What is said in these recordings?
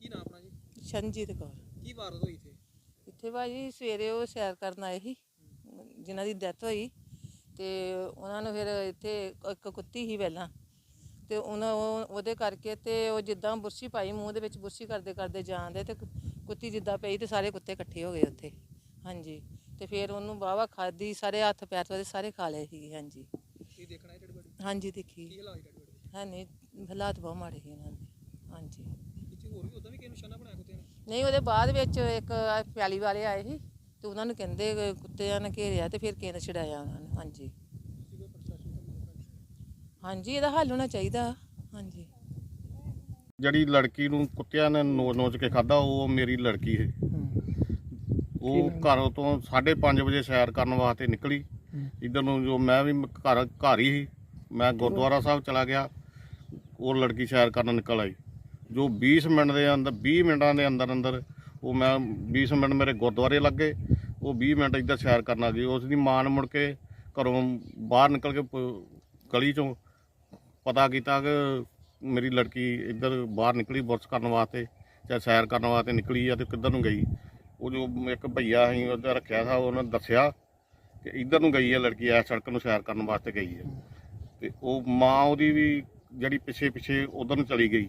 ਕੀ ਨਾਮ ਆਪਣਾ ਜੀ? ਸ਼ਨਜੀਤ ਕੌਰ। ਕੀ ਵਾਰਦਾਤ ਹੋਈ ਇੱਥੇ? ਇੱਥੇ ਭਾਜੀ ਸਵੇਰੇ ਉਹ ਸੈਰ ਕਰਨ ਆਏ ਸੀ ਜਿਨ੍ਹਾਂ ਦੀ ਡੈਥ ਹੋਈ ਤੇ ਉਹਨਾਂ ਨੂੰ ਫਿਰ ਇੱਥੇ ਇੱਕ ਕੁੱਤੀ ਸੀ ਪਹਿਲਾਂ ਤੇ ਉਹਨਾਂ ਉਹ- ਉਹਦੇ ਕਰਕੇ ਤੇ ਉਹ ਜਿੱਦਾਂ ਬੁਰਸ਼ੀ ਪਾਈ ਮੂੰਹ ਦੇ ਵਿੱਚ ਬੁਰਸ਼ੀ ਕਰਦੇ ਕਰਦੇ ਜਾਂਦੇ ਤੇ ਕੁੱਤੀ ਜਿੱਦਾਂ ਪਈ ਤੇ ਸਾਰੇ ਕੁੱਤੇ ਇਕੱਠੇ ਹੋ ਗਏ ਉੱਥੇ ਹਾਂਜੀ। ਤੇ ਫਿਰ ਉਹਨੂੰ ਵਾਹਵਾ ਖਾਦੀ ਸਾਰੇ ਹੱਥ ਪੈਰ ਤੇ ਸਾਰੇ ਖਾ ਲਏ ਸੀ ਹਾਂਜੀ। ਕੀ ਦੇਖਣਾ ਹੈ ਹਾਂਜੀ ਦੇਖੀ। ਕੀ ਹਾਲਾਤ ਹੈ ਨਹੀਂ ਹਾਲਾਤ ਬਹੁਤ ਮਾੜੇ ਸੀ ਉਹਨਾਂ ਦੇ ਹਾਂਜੀ। ਹੋਰ ਵੀ ਉਦਾਂ ਵੀ ਕਿਸੇ ਨਿਸ਼ਾਨਾ ਬਣਾਇਆ ਕੁੱਤੇ ਨੇ? ਨਹੀਂ ਉਹਦੇ ਬਾਅਦ ਵਿੱਚ ਇੱਕ ਆਹ ਪਿਆਲੀ ਵਾਲੇ ਆਏ ਸੀ ਤੇ ਉਹਨਾਂ ਨੂੰ ਕਹਿੰਦੇ ਕਿ ਕੁੱਤਿਆਂ ਨੇ ਘੇਰਿਆ ਤੇ ਫਿਰ ਕਿਸੇ ਨੇ ਛਡਾਇਆ ਉਹਨਾਂ ਨੂੰ ਹਾਂਜੀ। ਤੁਸੀਂ ਕੋਈ ਪ੍ਰਸ਼ਾਸਨ ਤੋਂ ਮੰਗ ਕਰਦੇ ਹਾਂਜੀ ਇਹਦਾ ਹੱਲ ਹੋਣਾ ਚਾਹੀਦਾ ਹਾਂਜੀ। ਜਿਹੜੀ ਲੜਕੀ ਨੂੰ ਕੁੱਤਿਆਂ ਨੇ ਨੋਚ ਨੋਚ ਕੇ ਖਾਦਾ ਉਹ ਮੇਰੀ ਲੜਕੀ ਹੈ ਉਹ ਘਰੋਂ ਤੋਂ 5:30 ਵਜੇ ਸੈਰ ਕਰਨ ਵਾਸਤੇ ਨਿਕਲੀ। ਇਧਰ ਨੂੰ ਜੋ ਮੈਂ ਵੀ ਘਰ ਘਰ ਹੀ ਸੀ ਮੈਂ ਗੁਰਦੁਆਰਾ ਸਾਹਿਬ ਚਲਾ ਗਿਆ। ਉਹ ਲੜਕੀ ਸੈਰ ਕਰਨ ਨਿਕਲ ਆਈ। ਜੋ 20 ਮਿੰਟ ਦੇ ਅੰਦਰ 20 ਮਿੰਟਾਂ ਦੇ ਅੰਦਰ ਅੰਦਰ ਉਹ ਮੈਂ 20 ਮਿੰਟ ਮੇਰੇ ਗੁਰਦੁਆਰੇ ਲੱਗੇ, ਉਹ 20 ਮਿੰਟ ਇੱਧਰ ਸੈਰ ਕਰਨ ਆ ਗਈ ਉਸ ਦੀ ਮਾਂ ਨੇ ਮੁੜ ਕੇ ਘਰੋਂ ਬਾਹਰ ਨਿਕਲ ਕੇ ਪ- ਗਲੀ ਚੋਂ ਪਤਾ ਕੀਤਾ ਕਿ ਮੇਰੀ ਲੜਕੀ ਇੱਧਰ ਬਾਹਰ ਨਿਕਲੀ ਬੁਰਸ਼ ਕਰਨ ਵਾਸਤੇ ਜਾਂ ਸੈਰ ਕਰਨ ਵਾਸਤੇ ਨਿਕਲੀ ਆ ਤੇ ਕਿੱਧਰ ਨੂੰ ਗਈ। ਉਹ ਜੋ ਇੱਕ ਭਈਆ ਅਸੀਂ ਉਹਦਾ ਰੱਖਿਆ ਸੀ ਉਹਨੇ ਦੱਸਿਆ ਕਿ ਇੱਧਰ ਨੂੰ ਗਈ ਹੈ ਲੜਕੀ ਐ ਸੜਕ ਨੂੰ ਸੈਰ ਕਰਨ ਵਾਸਤੇ ਗਈ ਹੈ ਤੇ ਉਹ ਮਾਂ ਉਹਦੀ ਵੀ ਜਿਹੜੀ ਪਿੱਛੇ ਪਿੱਛੇ ਉਧਰ ਨੂੰ ਚਲੀ ਗਈ।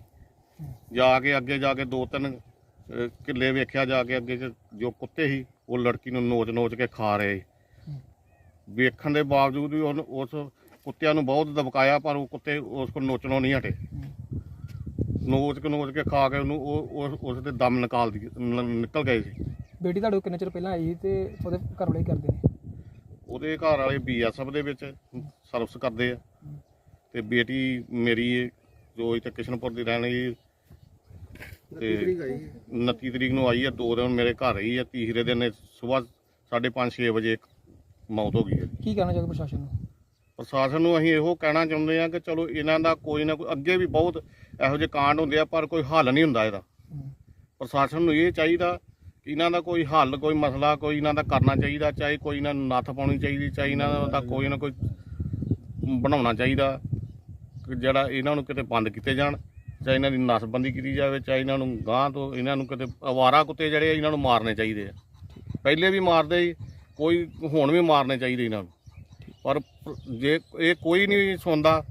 ਜਾ ਕੇ ਅੱਗੇ ਜਾ ਕੇ ਦੋ ਤਿੰਨ ਅਹ, ਕਿੱਲੇ ਵੇਖਿਆ ਜਾ ਕੇ ਅੱਗੇ ਜੋ ਕੁੱਤੇ ਸੀ ਉਹ ਲੜਕੀ ਨੂੰ ਨੋਚ ਨੋਚ ਕੇ ਖਾ ਰਹੇ ਵੇਖਣ ਦੇ ਬਾਵਜੂਦ ਵੀ ਉਹਨ ਉਸ ਕੁੱਤਿਆਂ ਨੂੰ ਬਹੁਤ ਦਬਕਾਇਆ ਪਰ ਉਹ ਕੁੱਤੇ ਉਸ ਕੋਲ ਨੋਚਣੋਂ ਨਹੀਂ ਹਟੇ। ਨੋਚ ਕੇ ਨੋਚ ਕੇ ਖਾ ਕੇ ਉਹਨੂੰ ਉਹ ਉਸ- ਉਸ ਦੇ ਦਮ ਨਿਕਾਲ ਦੀ ਨ- ਨਿਕਲ ਗਏ ਸੀ। ਬੇਟੀ ਤੁਹਾਡੇ ਕੋਲ ਕਿੰਨੇ ਚਿਰ ਪਹਿਲਾਂ ਆਈ ਸੀ ਤੇ ਉਹਦੇ ਘਰ ਵਾਲੇ ਕੀ ਕਰਦੇ ਨੇ? ਉਹਦੇ ਘਰ ਵਾਲੇ ਬੀਐਸਐਫ ਦੇ ਵਿੱਚ ਸਰਵਿਸ ਕਰਦੇ ਆ। ਤੇ ਬੇਟੀ ਮੇਰੀ ਜੋ ਇੱਥੇ ਕਿਸ਼ਨਪੁਰ ਦੀ ਰਹਿਣ ਵਾਲੀ ਤੇ 29 ਤਰੀਕ ਨੂੰ ਆਈ ਹੈ ਦੋ ਦਿਨ ਮੇਰੇ ਘਰ ਰਹੀ ਹੈ ਤੀਸਰੇ ਦਿਨ ਸਵੇਰ 5:30 6 ਵਜੇ ਮੌਤ ਹੋ ਗਈ ਹੈ। ਕੀ ਕਹਿਣਾ ਚਾਹੋਗੇ ਪ੍ਰਸ਼ਾਸਨ ਨੂੰ? ਪ੍ਰਸ਼ਾਸਨ ਨੂੰ ਅਸੀਂ ਇਹੋ ਕਹਿਣਾ ਚਾਹੁੰਦੇ ਆ ਕਿ ਚਲੋ ਇਹਨਾਂ ਦਾ ਕੋਈ ਨਾ ਕੋਈ ਅੱਗੇ ਵੀ ਬਹੁਤ ਇਹੋ ਜਿਹੇ ਕਾਂਡ ਹੁੰਦੇ ਆ ਪਰ ਕੋਈ ਹੱਲ ਨਹੀਂ ਹੁੰਦਾ ਇਹਦਾ। ਪ੍ਰਸ਼ਾਸਨ ਨੂੰ ਇਹ ਚਾਹੀਦਾ ਕਿ ਇਹਨਾਂ ਦਾ ਕੋਈ ਹੱਲ ਕੋਈ ਮਸਲਾ ਕੋਈ ਇਹਨਾਂ ਦਾ ਕਰਨਾ ਚਾਹੀਦਾ ਚਾਹੇ ਕੋਈ ਇਹਨਾਂ ਨੂੰ ਨੱਥ ਪਾਉਣੀ ਚਾਹੀਦੀ ਚਾਹੇ ਇਹਨਾਂ ਦਾ ਕੋਈ ਨਾ ਕੋਈ ਬਣਾਉਣਾ ਚਾਹੀਦਾ ਜਿਹੜਾ ਇਹਨਾਂ ਨੂੰ ਕਿਤੇ ਬੰਦ ਕੀਤੇ ਜਾਣ। ਚਾਹੇ ਇਹਨਾਂ ਦੀ ਨਸਬੰਦੀ ਕੀਤੀ ਜਾਵੇ, ਚਾਹੇ ਇਹਨਾਂ ਨੂੰ ਗਾਂ ਤੋਂ ਇਹਨਾਂ ਨੂੰ ਕਿਤੇ ਅਵਾਰਾ ਕੁੱਤੇ ਜਿਹੜੇ ਇਹਨਾਂ ਨੂੰ ਮਾਰਨੇ ਚਾਹੀਦੇ ਆ। ਪਹਿਲੇ ਵੀ ਮਾਰਦੇ ਸੀ, ਕੋਈ ਹੁਣ ਵੀ ਮਾਰਨੇ ਚਾਹੀਦੇ ਇਹਨਾਂ ਨੂੰ। ਪਰ ਜੇ ਇਹ ਕੋਈ ਨਹੀਂ ਸੁਣਦਾ,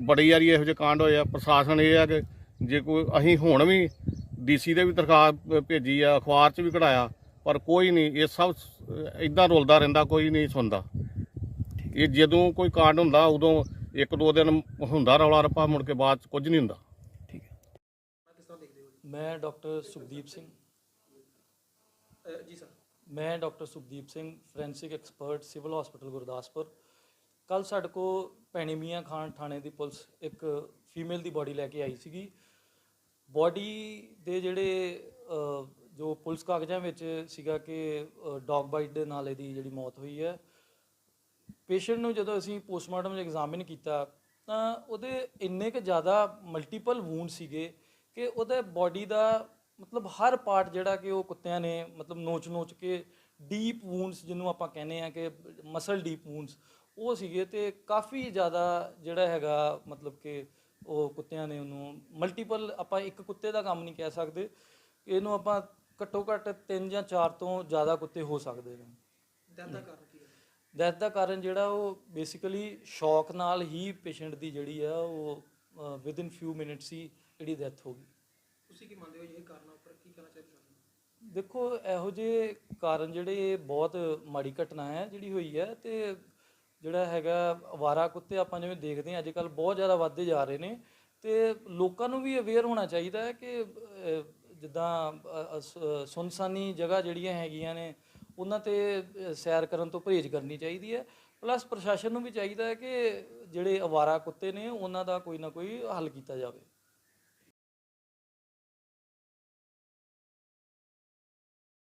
ਬੜੀ ਵਾਰੀ ਇਹੋ ਜਿਹੇ ਕਾਂਡ ਹੋਏ ਆ। ਪ੍ਰਸ਼ਾਸਨ ਇਹ ਆ ਕਿ ਜੇ ਕੋਈ ਅਸੀਂ ਹੁਣ ਵੀ ਡੀਸੀ ਦੇ ਵੀ ਦਰਖਾਸਤ ਭੇਜੀ ਆ, ਅਖਬਾਰ 'ਚ ਵੀ ਕਢਾਇਆ, ਪਰ ਕੋਈ ਨਹੀਂ, ਇਹ ਸਭ ਇਦਾਂ ਰੁਲਦਾ ਰਹਿੰਦਾ, ਕੋਈ ਨਹੀਂ ਸੁਣਦਾ। ਇਹ ਜਦੋਂ ਕੋਈ ਕਾਂਡ ਹੁੰਦਾ, ਉਦੋਂ ਇੱਕ ਦੋ ਦਿਨ ਹੁੰਦਾ ਰੌਲਾ ਰੱਪਾ, ਮੁੜ ਕੇ ਬਾਅਦ 'ਚ ਕੁਝ ਨਹੀਂ ਹੁੰਦਾ। ਮੈਂ ਕਿਸ ਤਰ੍ਹਾਂ ਦੇਖਦੇ ਹੋ ਜੀ? ਮੈਂ ਡਾਕਟਰ ਸੁਖਦੀਪ ਸਿੰਘ। ਅਹ ਜੀ ਸਰ। ਮੈਂ doctor Sukhdeep Singh forensic expert civil hospital Gurdaspur. ਕੱਲ ਸਾਡੇ ਕੋ ਭੈਣੀ ਮੀਆਂ ਖਾਨ ਥਾਣੇ ਦੀ ਪੁਲਿਸ ਇੱਕ ਫੀਮੇਲ ਦੀ ਬਾਡੀ ਲੈ ਕੇ ਆਈ ਸੀਗੀ। ਬਾਡੀ ਦੇ ਜਿਹੜੇ ਜੋ ਪੁਲਿਸ ਕਾਗਜ਼ਾਂ ਵਿੱਚ ਸੀਗਾ ਕਿ ਡੌਗ ਬਾਈਟ ਦੇ ਨਾਲ ਇਹਦੀ ਜਿਹੜੀ ਮੌਤ ਹੋਈ ਹੈ। ਪੇਸ਼ੈਂਟ ਨੂੰ ਜਦੋਂ ਅਸੀਂ ਪੋਸਟਮਾਰਟਮ ਐਗਜ਼ਾਮਿਨ ਕੀਤਾ ਤਾਂ ਉਹਦੇ ਇੰਨੇ ਕੁ ਜ਼ਿਆਦਾ ਮਲਟੀਪਲ ਵੂਨ ਸੀਗੇ ਕਿ ਉਹਦੇ ਬਾਡੀ ਦਾ ਮਤਲਬ ਹਰ ਪਾਰਟ ਜਿਹੜਾ ਕਿ ਉਹ ਕੁੱਤਿਆਂ ਨੇ ਮਤਲਬ ਨੋਚ ਨੋਚ ਕੇ ਡੀਪ ਵੂਨਸ ਜਿਹਨੂੰ ਆਪਾਂ ਕਹਿੰਦੇ ਆ ਕਿ ਮਸਲ ਡੀਪ ਵੂਨਸ ਉਹ ਸੀਗੇ ਤੇ ਕਾਫੀ ਜ਼ਿਆਦਾ ਜਿਹੜਾ ਹੈਗਾ ਮਤਲਬ ਕਿ ਉਹ ਕੁੱਤਿਆਂ ਨੇ ਉਹਨੂੰ ਮਲਟੀਪਲ ਆਪਾਂ ਇੱਕ ਕੁੱਤੇ ਦਾ ਕੰਮ ਨਹੀਂ ਕਹਿ ਸਕਦੇ ਇਹਨੂੰ ਆਪਾਂ ਘੱਟੋ ਘੱਟ 3 ਜਾਂ 4 ਤੋਂ ਜ਼ਿਆਦਾ ਕੁੱਤੇ ਹੋ ਸਕਦੇ ਨੇ। ਡੈਥ ਦਾ ਕਾਰਨ ਕੀ ਹੈ? ਡੈਥ ਦਾ ਕਾਰਨ ਜਿਹੜਾ ਉਹ ਬੇਸਿਕਲੀ ਸ਼ੌਕ ਨਾਲ ਹੀ ਪੇਸ਼ੈਂਟ ਦੀ ਜਿਹੜੀ ਆ ਉਹ ਵਿਦ ਇਨ ਫਿਊ ਮਿੰਟਸ ਹੀ ਜਿਹੜੀ ਡੈਥ ਹੋ ਗਈ। ਤੁਸੀਂ ਕੀ ਮੰਨਦੇ ਹੋ ਇਹ ਕਾਰਨਾਂ ਉੱਪਰ ਕੀ ਕਹਿਣਾ ਚਾਹੀਦਾ? ਦੇਖੋ ਇਹੋ ਜਿਹੇ ਕਾਰਨ ਜਿਹੜੇ ਬਹੁਤ ਮਾੜੀ ਘਟਨਾ ਹੈ ਜਿਹੜੀ ਹੋਈ ਹੈ ਤੇ ਜਿਹੜਾ ਹੈਗਾ ਅਵਾਰਾ ਕੁੱਤੇ ਆਪਾਂ ਜਿਵੇਂ ਦੇਖਦੇ ਹਾਂ ਅੱਜ ਕੱਲ ਬਹੁਤ ਜ਼ਿਆਦਾ ਵੱਧਦੇ ਜਾ ਰਹੇ ਨੇ ਤੇ ਲੋਕਾਂ ਨੂੰ ਵੀ ਅਵੇਅਰ ਹੋਣਾ ਚਾਹੀਦਾ ਹੈ ਕਿ ਜਿੱਦਾਂ ਸੁਨਸਾਨੀ ਜਗ੍ਹਾ ਜਿਹੜੀਆਂ ਹੈਗੀਆਂ ਨੇ ਉਹਨਾਂ ਤੇ ਸੈਰ ਕਰਨ ਤੋਂ ਪਰਹੇਜ਼ ਕਰਨੀ ਚਾਹੀਦੀ ਹੈ। ਪਲੱਸ ਪ੍ਰਸ਼ਾਸਨ ਨੂੰ ਵੀ ਚਾਹੀਦਾ ਹੈ ਕਿ ਜਿਹੜੇ ਅਵਾਰਾ ਕੁੱਤੇ ਨੇ ਉਹਨਾਂ ਦਾ ਕੋਈ ਨਾ ਕੋਈ ਹੱਲ ਕੀਤਾ ਜਾਵੇ।